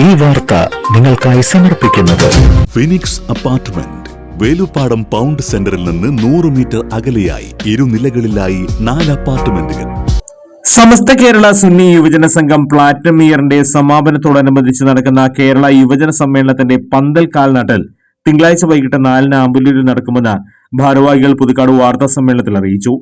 ഈ വാർത്ത നിങ്ങൾക്കായി സമർപ്പിക്കുന്നത്. ഫിനിക്സ് അപ്പാർട്ട്മെന്റ് വേലുപ്പാടം പൗണ്ട് സെന്ററിൽ നിന്ന് നൂറ് മീറ്റർ അകലെയായി ഇരുനിലകളിലായി നാല് അപ്പാർട്ട്മെന്റുകൾ സമസ്ത കേരള സുന്നി യുവജന സംഘം പ്ലാറ്റിനം ഇയറിന്റെ സമാപനത്തോടനുബന്ധിച്ച് നടക്കുന്ന കേരള യുവജന സമ്മേളനത്തിന്റെ പന്തൽ കാൽനട്ടൽ തിങ്കളാഴ്ച വൈകിട്ട് നാലിന് ആമ്പല്ലൂരിൽ നടക്കുമെന്ന് ഭാരവാഹികൾ പുതുക്കാട് വാർത്താ സമ്മേളനത്തിൽ അറിയിച്ചു.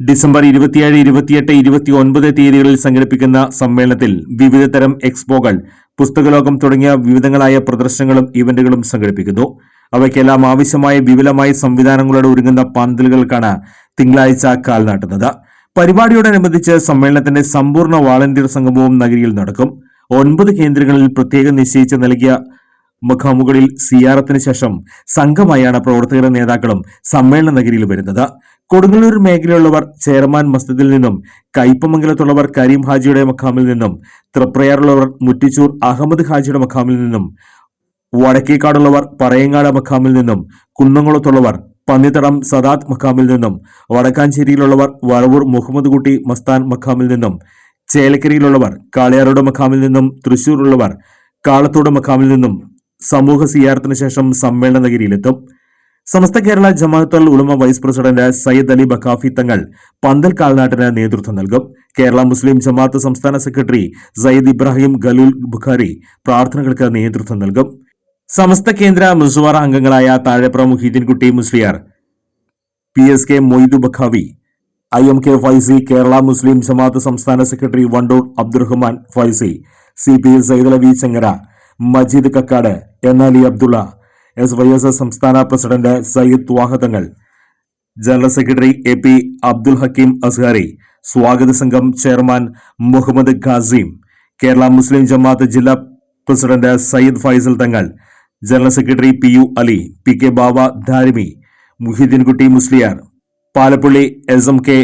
ഡിസംബർ ഇരുപത്തിയേഴ് ഇരുപത്തിയെട്ട് ഇരുപത്തി ഒൻപത് തീയതികളിൽ സംഘടിപ്പിക്കുന്ന സമ്മേളനത്തിൽ വിവിധതരം എക്സ്പോകൾ പുസ്തകലോകം തുടങ്ങിയ വിവിധങ്ങളായ പ്രദർശനങ്ങളും ഇവന്റുകളും സംഘടിപ്പിക്കുന്നു. അവയ്ക്കെല്ലാം ആവശ്യമായ വിപുലമായ സംവിധാനങ്ങളോട് ഒരുങ്ങുന്ന പന്തലുകൾക്കാണ് തിങ്കളാഴ്ച കാൽ നാട്ടുന്നത് പരിപാടിയോടനുബന്ധിച്ച് സമ്മേളനത്തിന്റെ സമ്പൂർണ വാളണ്ടിയർ സംഗമവും നഗരിയിൽ നടക്കും. ഒൻപത് കേന്ദ്രങ്ങളിൽ പ്രത്യേകം നിശ്ചയിച്ച് നൽകിയ മുഖാമുകളിൽ സിയാറത്തിന് ശേഷം സംഘമായാണ് പ്രവർത്തകരും നേതാക്കളും സമ്മേളന നഗരിയിൽ വരുന്നത്. കൊടുങ്ങല്ലൂർ മേഖലയിലുള്ളവർ ചെയർമാൻ മസ്ജിദിൽ നിന്നും കയ്പമംഗലത്തുള്ളവർ കരീം ഹാജിയുടെ മഖാമിൽ നിന്നും തൃപ്രയാറുള്ളവർ മുറ്റിച്ചൂർ അഹമ്മദ് ഹാജിയുടെ മഖാമിൽ നിന്നും വടക്കേക്കാടുള്ളവർ പറയങ്ങാട് മഖാമിൽ നിന്നും കുന്നംകുളത്തുള്ളവർ പന്നിത്തടം സദാത്ത് മഖാമിൽ നിന്നും വടക്കാഞ്ചേരിയിലുള്ളവർ വറവൂർ മുഹമ്മദ് കുട്ടി മസ്താൻ മഖാമിൽ നിന്നും ചേലക്കരയിലുള്ളവർ കാളിയാറോട് മഖാമിൽ നിന്നും തൃശൂരുള്ളവർ കാളത്തോട് മഖാമിൽ നിന്നും സമൂഹ സിയാറത്തിന് ശേഷം സമ്മേളന നഗരിയിലെത്തും. സമസ്ത കേരള ജമാഅത്തുൽ ഉലമ വൈസ് പ്രസിഡന്റ് സയ്യിദ് അലി ബഖാഫി തങ്ങൾ പന്തൽ കാൽനാട്ടിന് നേതൃത്വം നൽകും. കേരള മുസ്ലിം ജമാഅത്ത് സംസ്ഥാന സെക്രട്ടറി സയ്യിദ് ഇബ്രാഹിം ഗലൂൽ ബുഖാരി പ്രാർത്ഥനകൾക്ക് നേതൃത്വം നൽകും. സമസ്ത കേന്ദ്ര മുസ്വാറ അംഗങ്ങളായ താഴെപ്ര Muhiyudheenkutty Musliyar P S K Moidu Baqavi I M K Faizi Kerala Muslim Jamaath സംസ്ഥാന secretary Vandoor Abdurahman Faizi C P Said Alavi Chengara Majeed Kakkad N Ali Abdulla S Y S S സംസ്ഥാന president Sayyid വാഹതങ്ങൾ general secretary A P Abdul Hakeem Azhari സ്വാഗത സംഘം chairman Muhammad Qasim Kerala Muslim Jamaath ജില്ലാ president Sayyid Faisal Thangal general secretary P U Ali P K Bava Darimi Muhiyudheenkutty Musliyar Palappally S M K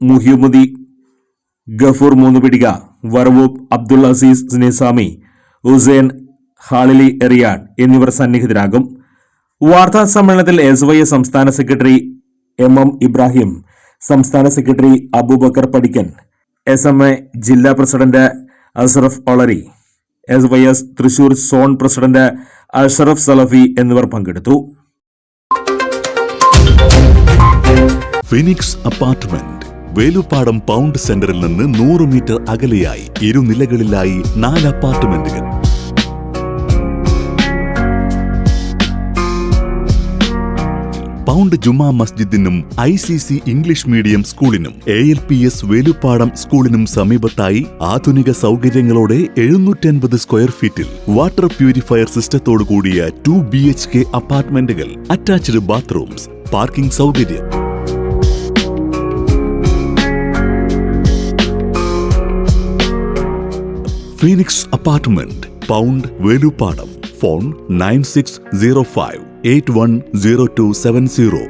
മുഹിയുമുദി Gafoor Moonnupeedika വറവൂബ് അബ്ദുൽ അസീസ് നിസാമി ഹുസൈൻ ഹാളിലി എറിയാഡ് എന്നിവർ സന്നിഹിതരാകും. വാർത്താ സമ്മേളനത്തിൽ എസ് വൈ സംസ്ഥാന സെക്രട്ടറി എം എം ഇബ്രാഹിം സംസ്ഥാന secretary Abubakar Padikkal S M A ജില്ലാ president Asharaf Olari S Y S Thrissur zone president Asharaf Salafi എന്നിവർ പങ്കെടുത്തു. ഫിനിക്സ് അപ്പാർട്ട്മെന്റ് വേലുപ്പാടം പൗണ്ട് സെന്ററിൽ നിന്ന് നൂറ് മീറ്റർ അകലെയായി ഇരുനിലകളിലായി നാല് അപ്പാർട്ട്മെന്റുകൾ. പൗണ്ട് ജുമാ മസ്ജിദിനും I C C English medium സ്കൂളിനും A L P S Velupadam സ്കൂളിനും സമീപത്തായി ആധുനിക സൗകര്യങ്ങളോടെ എഴുന്നൂറ്റൻപത് സ്ക്വയർ ഫീറ്റിൽ വാട്ടർ പ്യൂരിഫയർ സിസ്റ്റത്തോടു കൂടിയ ടു ബി എച്ച് കെ അപ്പാർട്ട്മെന്റുകൾ അറ്റാച്ച്ഡ് ബാത്റൂംസ് പാർക്കിംഗ് സൗകര്യം. Phoenix apartment pound Velupadam. Phone nine six zero five. Eight one zero two seven zero